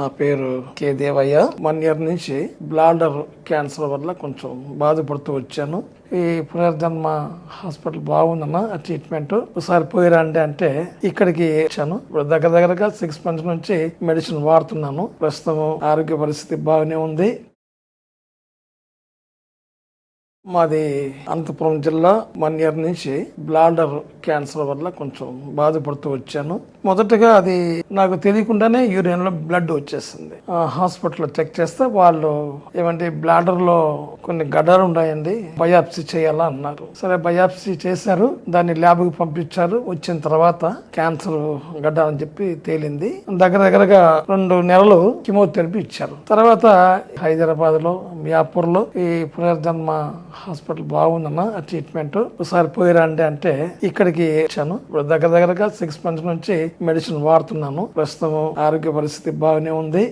నా పేరు K Devayya. One year నుంచి బ్లాడర్ క్యాన్సర్ వల్ల కొంచెం బాధపడుతూ వచ్చాను. ఈ పునర్జన్మ హాస్పిటల్ బాగుందన్న ఆ ట్రీట్మెంట్ ఒకసారి పోయిరండి అంటే ఇక్కడికి వచ్చాను. దగ్గర దగ్గరగా సిక్స్ మంత్స్ నుంచి మెడిసిన్ వాడుతున్నాను. ప్రస్తుతం ఆరోగ్య పరిస్థితి బాగానే ఉంది. మాది అనంతపురం జిల్లా వన్ ఇయర్ నుంచి బ్లాడర్ క్యాన్సర్ వల్ల కొంచెం బాధపడుతూ వచ్చాను. మొదటగా అది నాకు తెలియకుండానే యూరిన్లో బ్లడ్ వచ్చేసింది. ఆ హాస్పిటల్లో చెక్ చేస్తే వాళ్ళు ఏమంటే బ్లాడర్లో కొన్ని గడ్డలు ఉన్నాయండి బయాప్సీ చేయాలా అన్నారు. సరే బయాప్సీ చేశారు. దాన్ని ల్యాబ్కు పంపించారు. వచ్చిన తర్వాత క్యాన్సర్ గడ్డ అని చెప్పి తేలింది. దగ్గర దగ్గరగా రెండు నెలలు కిమోథెరపీ ఇచ్చారు. తర్వాత హైదరాబాద్లో మియాపూర్లో ఈ పునర్జన్మ హాస్పిటల్ బాగుందమ్మా ఆ ట్రీట్మెంట్. ఒకసారి పోయిరండి అంటే ఇక్కడికి వచ్చాను. ఇప్పుడు దగ్గర దగ్గరగా సిక్స్ మంత్స్ నుంచి మెడిసిన్ వాడుతున్నాను. ప్రస్తుతం ఆరోగ్య పరిస్థితి బాగానే ఉంది.